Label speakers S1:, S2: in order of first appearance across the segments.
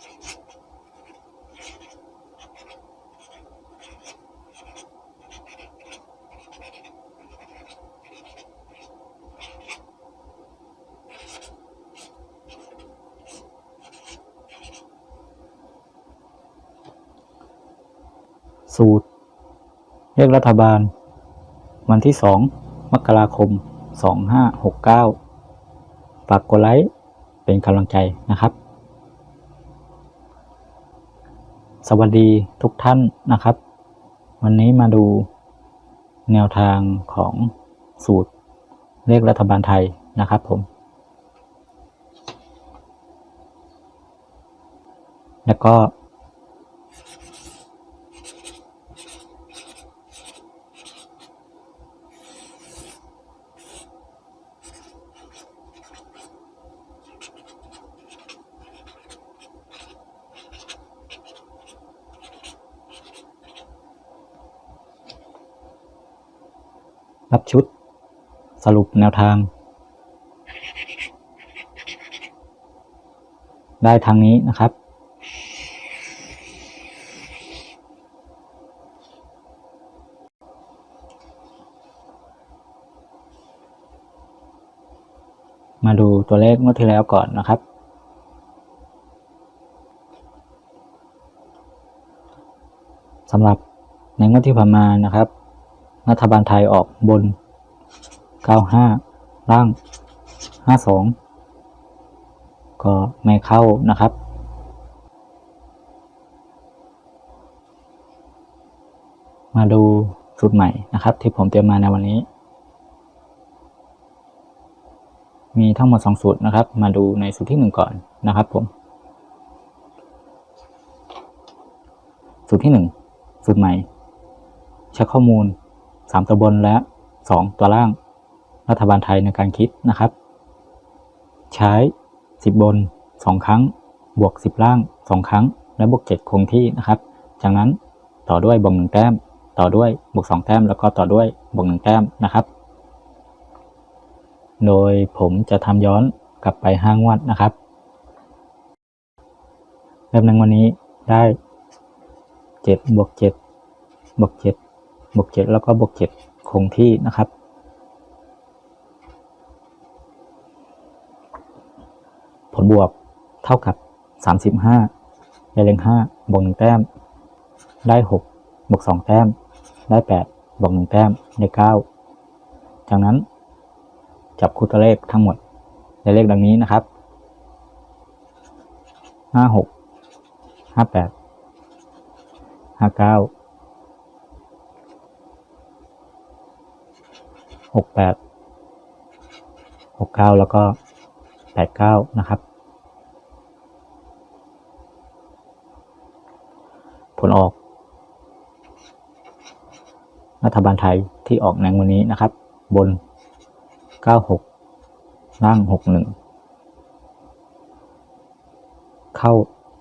S1: สูตรเลขรัฐบาล วันที่สองมกราคมสองห้าหกเก้าฝากกดไลค์ เป็นกำลังใจนะครับ สวัสดีทุกท่านนะครับ วันนี้มาดูแนวทางของสูตรเลขรัฐบาลไทยนะครับผม แล้วก็ รับชุด สรุปแนวทาง ได้ทางนี้นะครับ มาดูตัวเลขเมื่อที่แล้วก่อนนะครับสำหรับในงวดที่ผ่านมานะครับ รัฐบาลไทยออกบน 95ล่าง52ก็ไม่เข้านะครับ มาดูสูตรใหม่นะครับ ที่ผมเตรียมมาในวันนี้ มีทั้งหมด2สูตรนะครับ มาดูในสูตรที่1ก่อนนะครับผม สูตรที่1สูตรใหม่ ใช้ข้อมูล3ตัวบนและ2ตัวล่าง รัฐบาลไทยในการคิดนะครับ ใช้ 10 บน 2 ครั้ง บวก 10 ล่าง 2 ครั้ง และบวก 7 คงที่นะครับ จากนั้นต่อด้วยบวก1แต้ม ต่อด้วยบวก 2 แต้ม แล้วก็ต่อด้วยบวก 1 แต้มนะครับ โดยผมจะทำย้อนกลับไปห้างวัดนะครับเริ่มในวันนี้ได้7บวก7บวก7บวก7แล้วก็บวก7คงที่นะครับ ลบวกเท่ากับ 35ยายเลง5บวก1แต้ม ได้ 6 บวก 2 แต้ม ได้ 8 บวก 1 แต้ม ได้ 9 จากนั้น จับคู่ตัวเลขทั้งหมดในเลขดังนี้นะครับ 56 58 59 68 69 แล้วก็ 89 นะครับ ผลออก รัฐบาลไทยที่ออกในวันนี้นะครับ บน 96 ล่าง 61 เข้า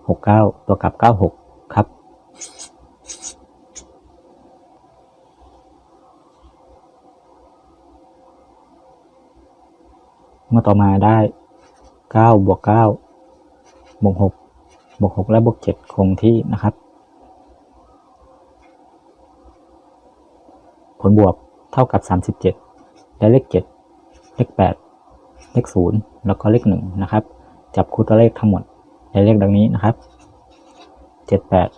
S1: 69 ตัวกลับ 96 ครับ เมื่อต่อมาได้9บวก9บวก6บวก6และบวก7คงที่นะครับ ผลบวกเท่ากับ 37ได้เลข 7 เลข 8 เลข 0 แล้วก็เลข 1 นะครับ จับคู่ตัวเลขทั้งหมดได้เลขดังนี้นะครับ 78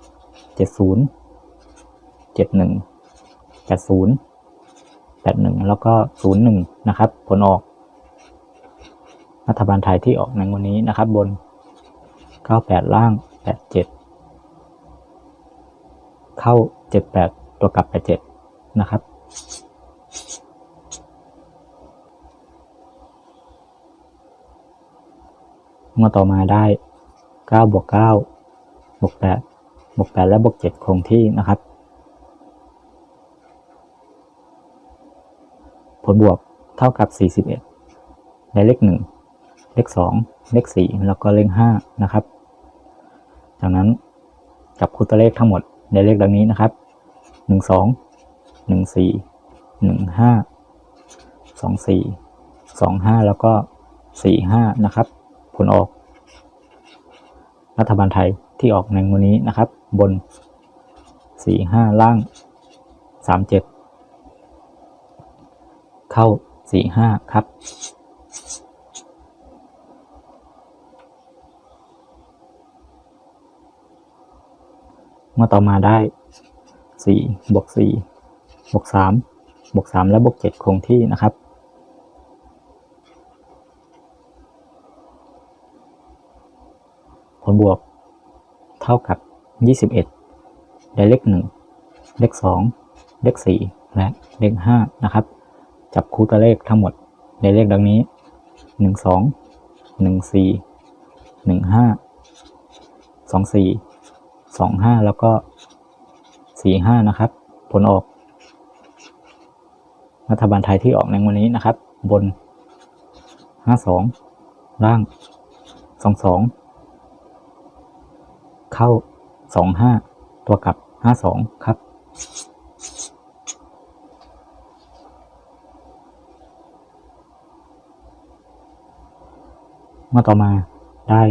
S1: 70 71 80 81 แล้วก็ 01 นะครับ ผลออก รัฐบาลไทยที่ออกในวันนี้นะครับบน 98 ล่าง 87 เข้า 78 ตัวกลับ 87 นะครับ เมื่อต่อมาได้9บวก9บวก8บวก8และบวก7คงที่นะครับ ผลบวกเท่ากับ 41ได้เลข 1 เลข 2 เลข 4 แล้วก็เลข 5 นะครับ จากนั้นจับคู่ตัวเลขทั้งหมดในเลขดังนี้นะครับ 1 2 1 4 1 5 2 4 2 5แล้วก็4 5นะครับ ผลออก รัฐบาลไทยที่ออกในงวดนี้นะครับ บนสี่ห้าล่างสามเจ็ดเข้าสี่ห้าครับเมื่อต่อมาได้สี่บวกสี่ บวกสามบวกสามและบวกเจ็ดคงที่นะครับผลบวกเท่ากับยี่สิบเอ็ดได้เลขหนึ่งเลขสองเลขสี่และเลขห้านะครับ จับคู่ตัวเลขทั้งหมดได้เลขดังนี้หนึ่งสองหนึ่งสี่หนึ่งห้าสองสี่สองห้าแล้วก็สี่ห้านะครับ ผลออก รัฐบาลไทยที่ออกในวันนี้นะครับ บนห้าสองล่างสองสองเข้าสองห้าตัวกลับห้าสองครับเมื่อต่อมาได้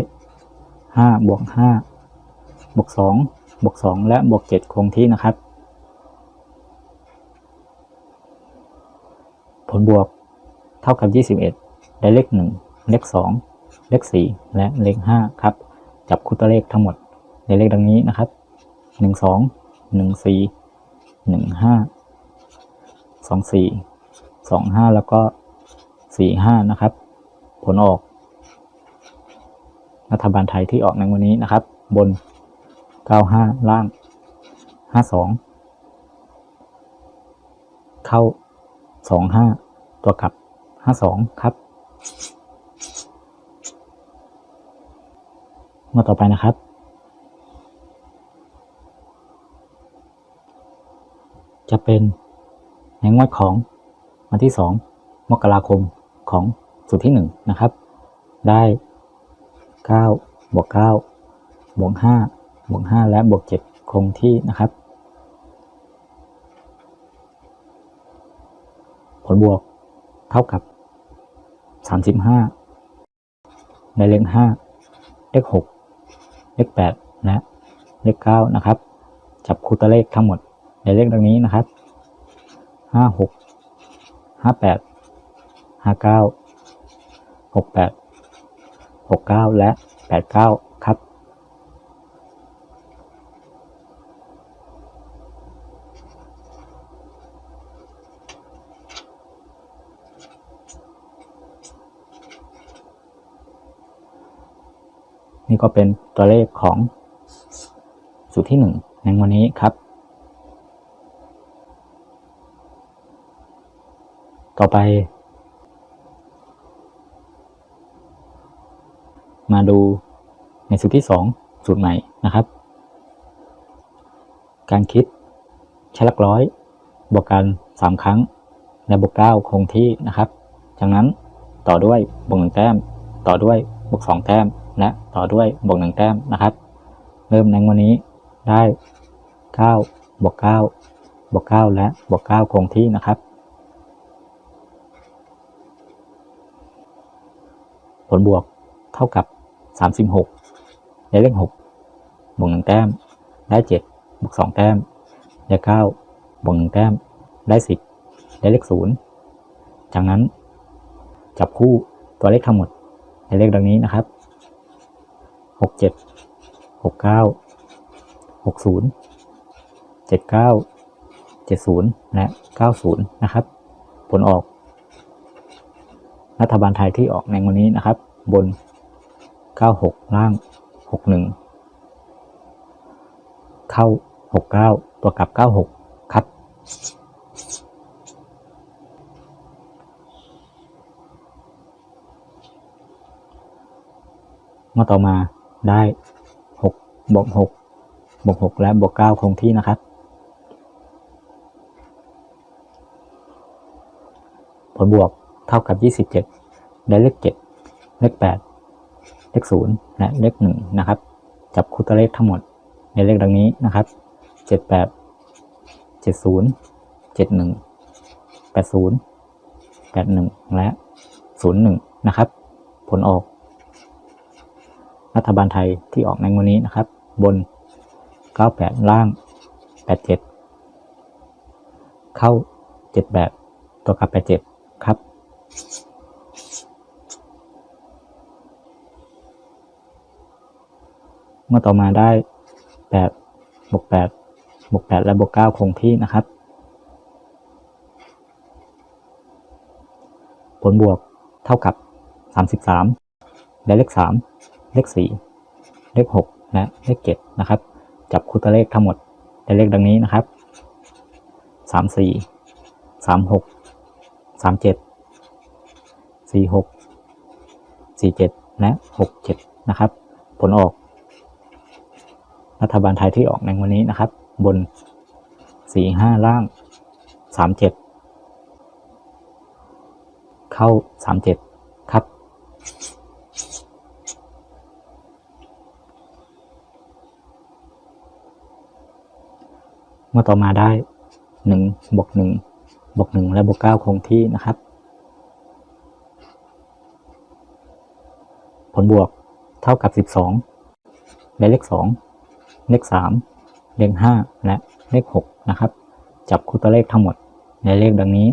S1: ห้าบวกห้าบวกสองบวกสองและบวกเจ็ดคงที่นะครับ ลบวก เท่ากับยี่สิบเอ็ดได้เลขหนึ่งเลขสองเลขสี่และเลขห้าครับ จับคู่ตัวเลขทั้งหมดในเลขดังนี้นะครับหนึ่งสองหนึ่งสี่หนึ่งห้าสองสี่สองห้าแล้วก็สี่ห้านะครับ ผลออก รัฐบาลไทยที่ออกในวันนี้นะครับ บน 95 ล่าง 52 เข้า 25 ตัวกลับ 52 ครับมื่อต่อไปนะครับ จะเป็นในงวดของวันที่ 2 มกราคมของสุดที่ 1 นะครับ ได้ 9 บวก 9 บวก 5 บวก 5 และบวก 7 คงที่นะครับ ผลบวก เท่ากับสามสิบห้าในเลขห้าเลขหกเลขแปดและเลขเก้านะครับ จับคู่ตัวเลขทั้งหมดในเลขดังนี้นะครับห้าหกห้าแปดห้าเก้าหกแปดหกเก้าและแปดเก้า นี่ก็เป็นตัวเลขของสูตรที่หนึ่งในวันนี้ครับ ต่อไป มาดูในสูตรที่สองสูตรใหม่นะครับ การคิดใช้หลักร้อยบวกกันสามครั้ง และบวกเก้าคงที่นะครับ จากนั้นต่อด้วยบวกหนึ่งแต้ม ต่อด้วยบวกสองแต้ม และต่อด้วยบวกหนึ่งแต้มนะครับ เริ่มในวันนี้ได้เก้าบวกเก้าบวกเก้าและบวกเก้าคงที่นะครับ ผลบวกเท่ากับ 36 ได้เลข6บวก1แต้ม ได้7บวก2แต้ม ได้9บวก1แต้ม ได้ 10 ได้เลข0จากนั้นจับคู่ตัวเลขทั้งหมดในเลขดังนี้นะครับ หกเจ็ดหกเก้าหกศูนย์เจ็ดเก้าเจ็ดศูนย์และเก้าศูนย์นะครับ ผลออก รัฐบาลไทยที่ออกในวันนี้นะครับ บนเก้าหกล่างหกหนึ่งเข้าหกเก้าตัวกลับเก้าหกครับมาต่อมา ได้6บวก6บวก6และบวก9คงที่นะครับ ผลบวกเท่ากับ 27 ได้เลข 7 เลข 8 เลข 0 และเลข 1 นะครับ จับคู่ตัวเลขทั้งหมดในเลขดังนี้นะครับ 78 70 71 80 81 และ 01 นะครับ ผลออก รัฐบาลไทยที่ออกในงวดนี้นะครับ บน 98 ล่าง 87 เข้า 78 ตัวกับ 87 ครับ เมื่อต่อมาได้ 8 บวก 8 บวก 8 และบวก 9 คงที่นะครับ ผลบวกเท่ากับ 33 และเลข 3 เลข 4 เลข 6 และเลข 7 นะครับ จับคู่ตัวเลขทั้งหมดได้เลขดังนี้นะครับ 34 36 37 46 47 และ 67 นะครับ ผลออก รัฐบาลไทยที่ออกในวันนี้นะครับ บน 45 ล่าง 37 เข้า 37 ครับ ต่อมาได้1บวก1บวก1และบวก9คงที่นะครับ ผลบวกเท่ากับ12และเลข2เลข3เลข5และเลข6นะครับ จับคู่ตัวเลขทั้งหมดในเลขดังนี้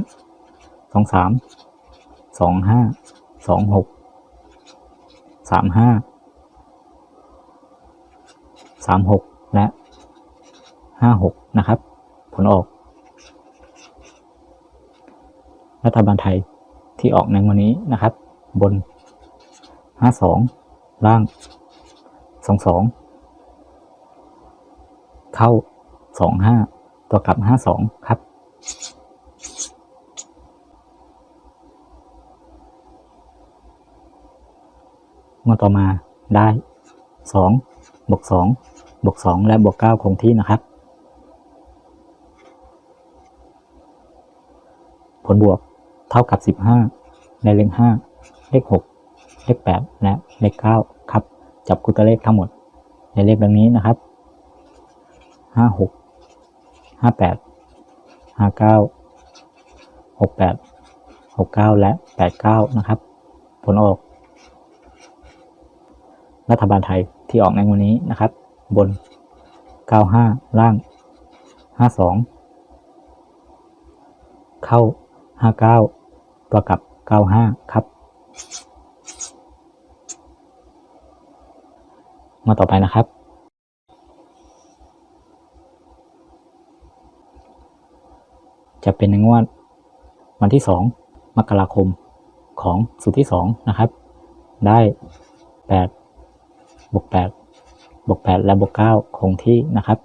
S1: 2 3 2 5 2 6 3 5 3 6และ 5 6นะครับ ผลออก รัฐบาลไทยที่ออกในวันนี้นะครับ บน52ล่าง22เข้า25ตัวกลับ52ครับงวดต่อมาได้2บวก2บวก2และบวก9คงที่นะครับ ผลบวกเท่ากับ 15 ในเลข5เลข 6 เลข 8 และเลข 9 ครับ จับคู่ตัวเลขทั้งหมด ในเลขดังนี้นะครับ 56 58 59 68 69 และ 89 นะครับ ผลออก รัฐบาลไทยที่ออกในวันนี้นะครับ บน 95 ล่าง 52 เข้า 59ตัวกับ95ครับ มาต่อไปนะครับ จะเป็นในงวดวันที่2มกราคมของสุดที่2นะครับ ได้8บวก8บวก8และบวก9คงที่นะครับ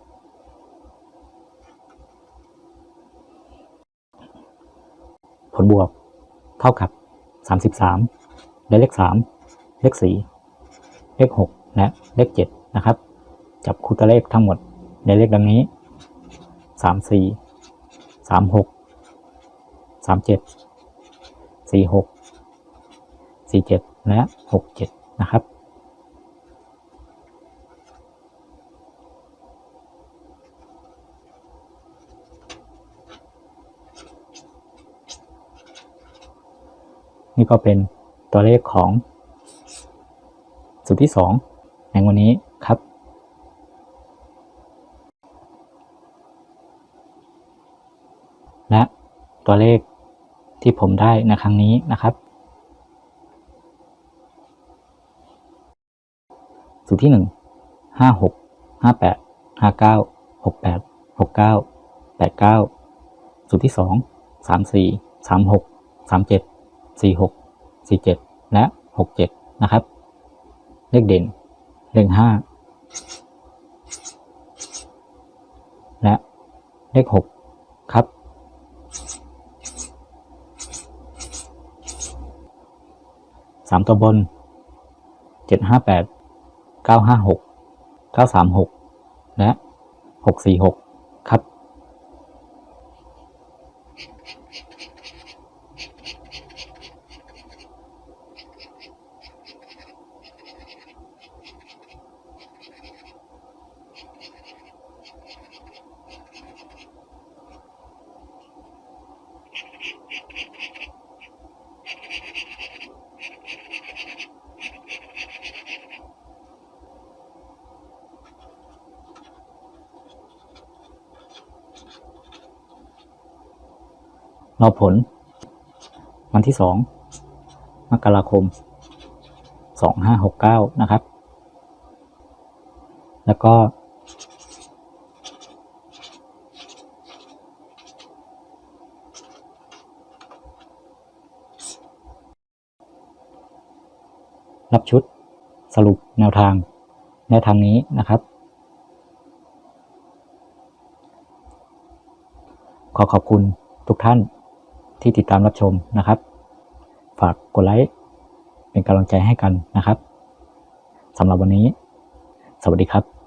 S1: ลบวก เท่ากับ 33 และเลข 3 เลข 4 เลข 6 และเลข 7 นะครับ จับคู่ตัวเลขทั้งหมดในเลขดังนี้ 34 36 37 46 47 และ 67 นะครับ นี่ก็เป็นตัวเลขของสุดที่สองในวันนี้ครับ และตัวเลขที่ผมได้ในครั้งนี้นะครับ สูตรที่หนึ่งห้าหกห้าแปดห้าเก้าหกแปดหกเก้าแปดเก้าสูตรที่สองสามสี่ สามหกสามเจ็ดสี่หกสี่เจ็ดและหกเจ็ดนะครับ เลขเด่น เลขห้าและ เลขหกครับสามตัวบนเจ็ดห้าแปดเก้าห้าหกเก้าสามหกและหกสี่หกครับ รอผล วันที่สองมกราคมสองห้าหกเก้านะครับ แล้วก็ รับชุดสรุปแนวทางแนวทางนี้นะครับ ขอขอบคุณทุกท่าน ที่ติดตามรับชมนะครับ ฝากกดไลค์เป็นกำลังใจให้กันนะครับสำหรับวันนี้ สวัสดีครับ